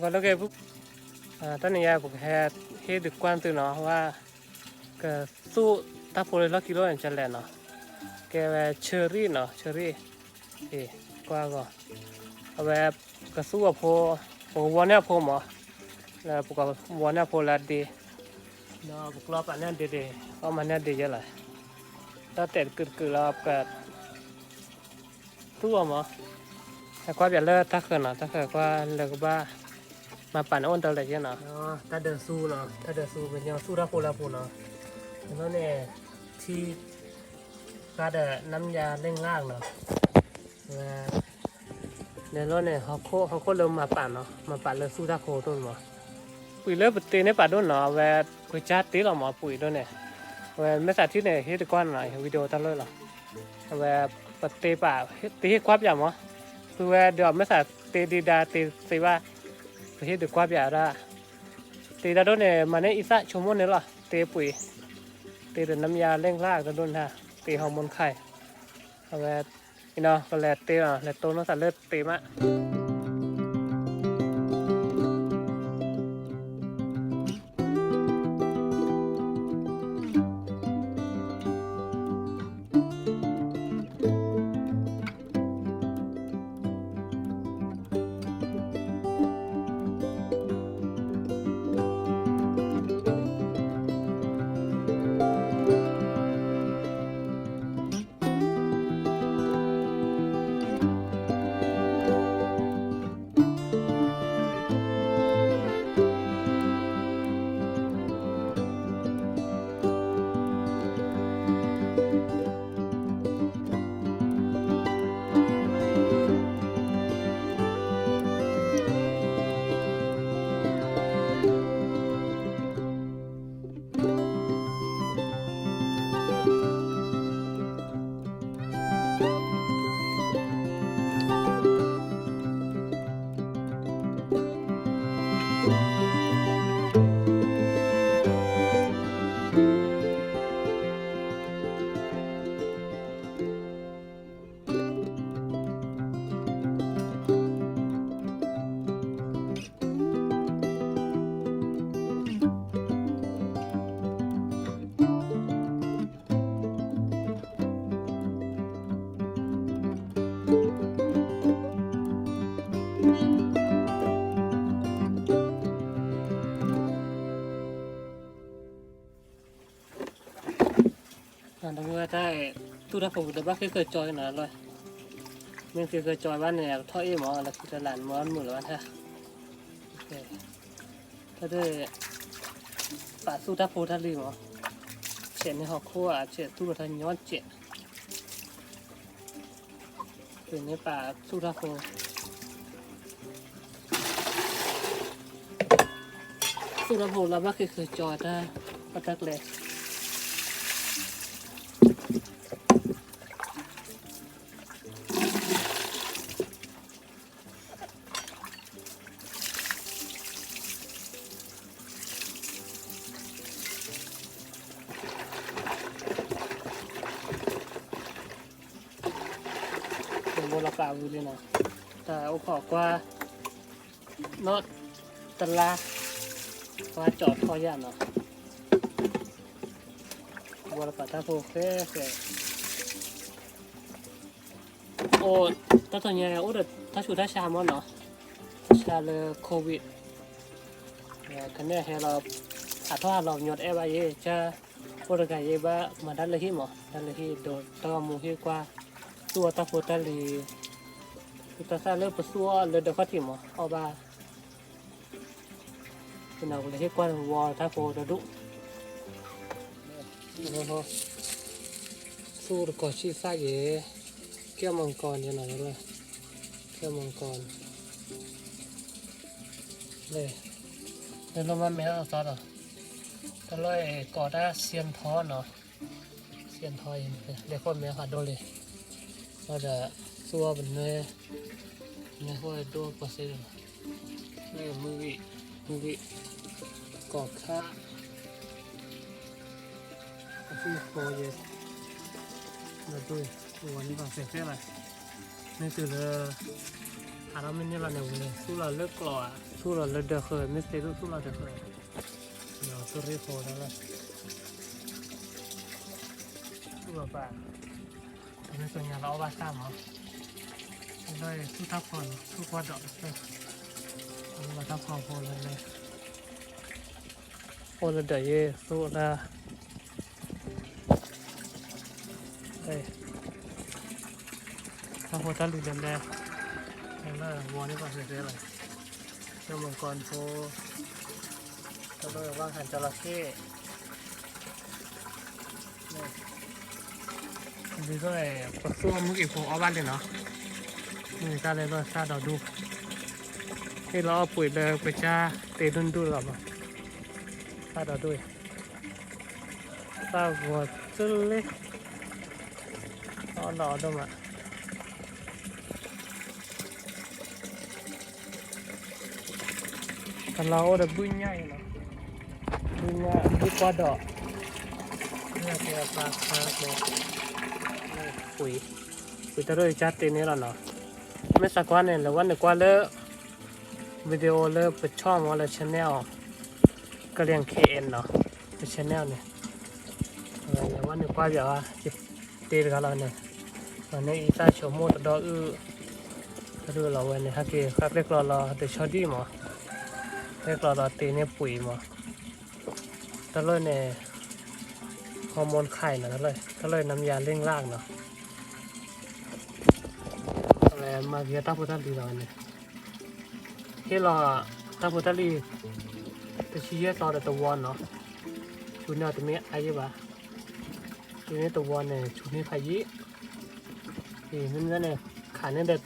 và lúc ấy à, tất nhiên là cũng hệ hệ được quan từ nó, và cái số ตาโพเลยละกิโลอันจันแลเนาะแกแวเชอรี่เนาะเชอรี่เอ๊กว่าก็อาแวกระสู้โพโพวันเนี่ยโพหมอแล้วปกวันเนี่ยโพลาดีเนาะปกรอบอันนี้นดีดีก็มันเนี่ยดีดเยอะเลยถ้าเต็ดกึดกึดรอบกัดตัวหมอแต่กว่าอย่าเลิกถ้าเกิดเนาะถ้าเกิดกว่าเลิกบ้ามาปั่นอ้นตเตาเลยเนาะถ้าเดินสู้เนาะถ้าเดินสู้เป็นยังสู้รับโพลาโพเนาะ แล้วเนี่ยที่ก็เดน้ำยาเร่งล่างเนาะเดี๋ยวเนี่ยเขาโคเขาโคเริ่มมาปั่นเนาะมาปั่นเลยสู้ท่าโคต้นหมอปุ๋ยเลิกตีในป่าต้นเนาะแวร์กุยจ้าตีหรอหมอปุ๋ยด้วยเนี่ยแวร์ไม่สาธิตเนี่ยเฮ็ดก้อนหน่อยวิดีโอตั้งเลยหรอแวร์ปฏิป่าตีให้ควบอย่างหมอคือว่าเดี๋ยวไม่สาเตดีดาเตสิว่าประเทศเดือกว่าแบบละเตดาโดนเนี่ยมาในอีสานชมวันเนี่ยหรอเตปุ๋ย ตีแต่น้ำยาเร่งรากกระโดนฮะตีฮอร์โมนไข่เอาไว้อีเนาะก็แลเตอะแลโตน้องสัตว์เลือดตีมะ อ่าถ้าว่าได้ตู้รับผมแต่ว่าเคยเคยจอยหน่อยเลยมันเคยเคยจอยบ้านเนี่ยท่อเอ๋หมอแล้วคือตลาดมอนหมู่หรือว่าท่าถ้าได้ป่าสู้ทัพโพทัลีหมอเฉียนในหอกขั้วเฉียนตู้ทันย้อนเจ็ดเป็นในป่าสู้ทัพโพสู้ทัพโพแล้วว่าเคยเคยจอยได้ก็ตักเลย เป็นโบราณกาวิเลยนะแต่อุปกว่าเนาะตะลาว่าจอดคอย่านเนาะโบราณปาตาโฟเฟ่เฟ่โอ้ตาตัวใหญ่โอ้เด็ดถ้าชูถ้าชามอนเนาะชาเลยโควิดเนี่ ยคันนี้ให้เราอาทว่าเราหยดเอวาเยจะโบราณกาเยบ้ามาดันเลยที่หมอดันเลยที่โดดตัวมูที่กว่า tua ta po ta li ta sa le po suo le de khati mo o ba cái nào le he quan wa ta po da du ho ho su de ko chi sa ye kia mong con như nào rồi kia mong con đây đây là mà mẹ nó sao rồi ta nói có đã xiên thó nó tiền thôi để con mẹ hạt đôi đi bây giờ xua bên nơi nơi hoa đua có xe rồi đây là mưa vị mưa vị cỏ khác có phi hồ gì là tôi tôi đi bằng xe xe này nên từ là à nó mình như là này này xu là lớp cỏ xu là lớp được khởi mới thấy xu là được khởi nó tôi đi hồ đó ได้ทุกทับคนทุกวัดดอกเลยมาทับของโพลันเลยโพลันเดยสุนะเฮ้ยถ้าโพตันลืนแดงแห่งหนาวอนี่ก่อนเสร็จเลยเจ้ามังกรโพก็เลยว่างหันจระเข้ดีด้วยปลาส้วมมุกอีกโพออบ้านเลยเนาะ นี่ก็เลยว่าซาดอดูนี่เราเอาปุ๋ยเดไปจ้าเตดุนดูหรอมาซาดอดูซาหัวจุลเลยเอาหล่อดมา kalau ada bunyinya ini bunyinya di kuadro ini kayak pasar kayak ปุ๋ยปุ๋ยตะด้วยจัดเต็มนี่แล้วเนาะ ไม่สักวันเนี่ยหรือวันหนึ่งกว่าเลยวิดีโอเลยเปิดช่องว่าเลยชแนลก็เรียง KN เนาะเป็นชแนลเนี่ยเออหรือวันหนึ่งกว่าเดี๋ยวว่าจะตีกันแล้วเนี่ยวันนี้อีตาโชว์โมตดออือดูเราไว้เนี่ยฮักเกครับเรียกรอรอเดชอดี้หมอเรียกรอรอตีเนี่ยปุ๋ยหมอตะเลยเนี่ยฮอร์โมนไข่นะตะเลยตะเลยน้ำยาเร่งรางเนาะ มาเกียตาพุทธลีเราเนี่ยเฮ้เราตาพุทธลีตะชี้เยต่อแต่ตัวเนาะชุดเนี่ยตัวนี้อายุบ่ตัวนี้ตัวเนี่ยชุดนี้พายุนี่มันนั่นเนี่ยขาเนี่ยเด็ด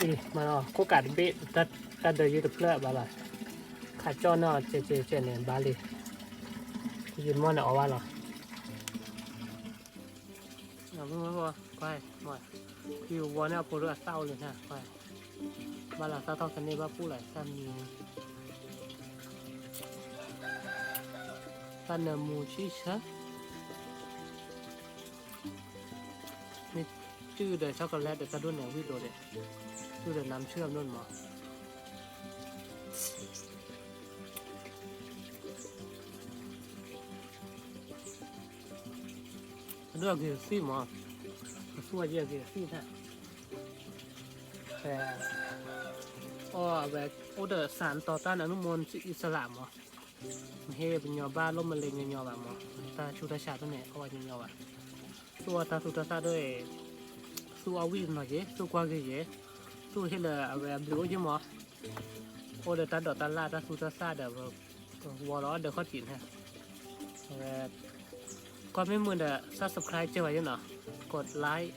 นี่มาเนาะก็กัดเบ็ดตัดตัดเดือยตัวเพลอะบาละขาจอเนาะเจเจเจเนี่ยบาลียืนมอนเนี่ยเอาว่าเนาะเอาเพิ่งมาว่าไปหมด คือวัวเนี่ยปวดเศร้าเลยนะไปบ้านเราเศร้าเท่ากันนี่ว่าผู้หลายท่านมีท่านมูชิชะนี่ชื่อเดช็อกโกแลตเดตะดุนเนี่ยวิโรเดชื่อเดน้ำเชื่อมนุ่นหมอเรื่องคือซี่หมอ ทั่วเยอะเกี่ยวที่นะแต่อ้อแบบโอเดอร์สารต่อต้านอนุมูลอิสระมั้งเฮเป็นยอบ้าล้มมะเร็งยอแบบมั้งตาชุดชาตัวเนี่ยเอาไว้ยอแบบตัวตา กดไลค์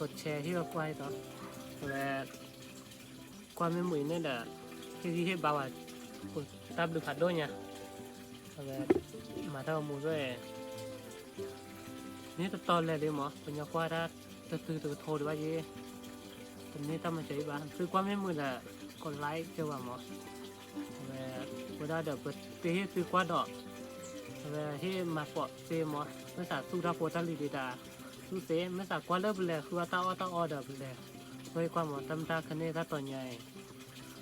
กดแชร์ที่เราไว้ต่อและความไม่หมุนเนี่ยเด้อที่ที่บ่าวกดตับดูผัดด้วยเนี่ยและมาเท่ามูด้วยนี่ตตอนแรกเลยหมอเป็นยาควาได้จะตือตือโทรว่าเย่ตอนนี้ต้องมาใช้บ้างคือความไม่หมุนอะกดไลค์เจ้าว่าหมอและเวลาเดี๋ยวเปิดตีให้คือกว่าดอกและที่มาเปาะเซมอภาษาสุราโพตัลลีดีดา สุเสไม่สักกว่าเลิกเลยคือว่าตาอ้อตาอ้อเดิมเลยเฮ้ยความหมดตำตาคันนี้ถ้าตัวใหญ่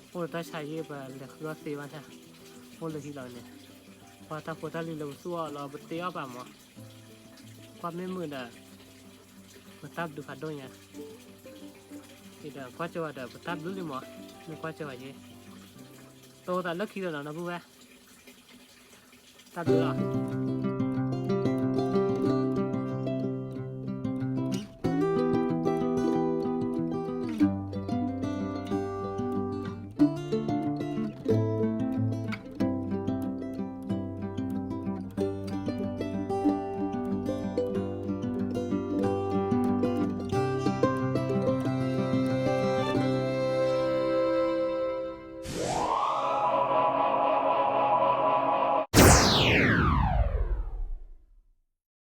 โอ้ตาชายเย็บเลยคือว่าสีวันใช่โอ้เลยที่เราเนี่ยพอตาโคตาลีเราสู้เราบเตี้ยป่ะหมอความไม่มืดอะมาตับดูผัดด้วยเนี่ยที่เดี๋ยวกว่าจะว่าเดี๋ยวตับดูเลยหมอไม่กว่าจะว่าเย่โตแต่เลิกคิดแล้วนะบุ๊บตับดูอะ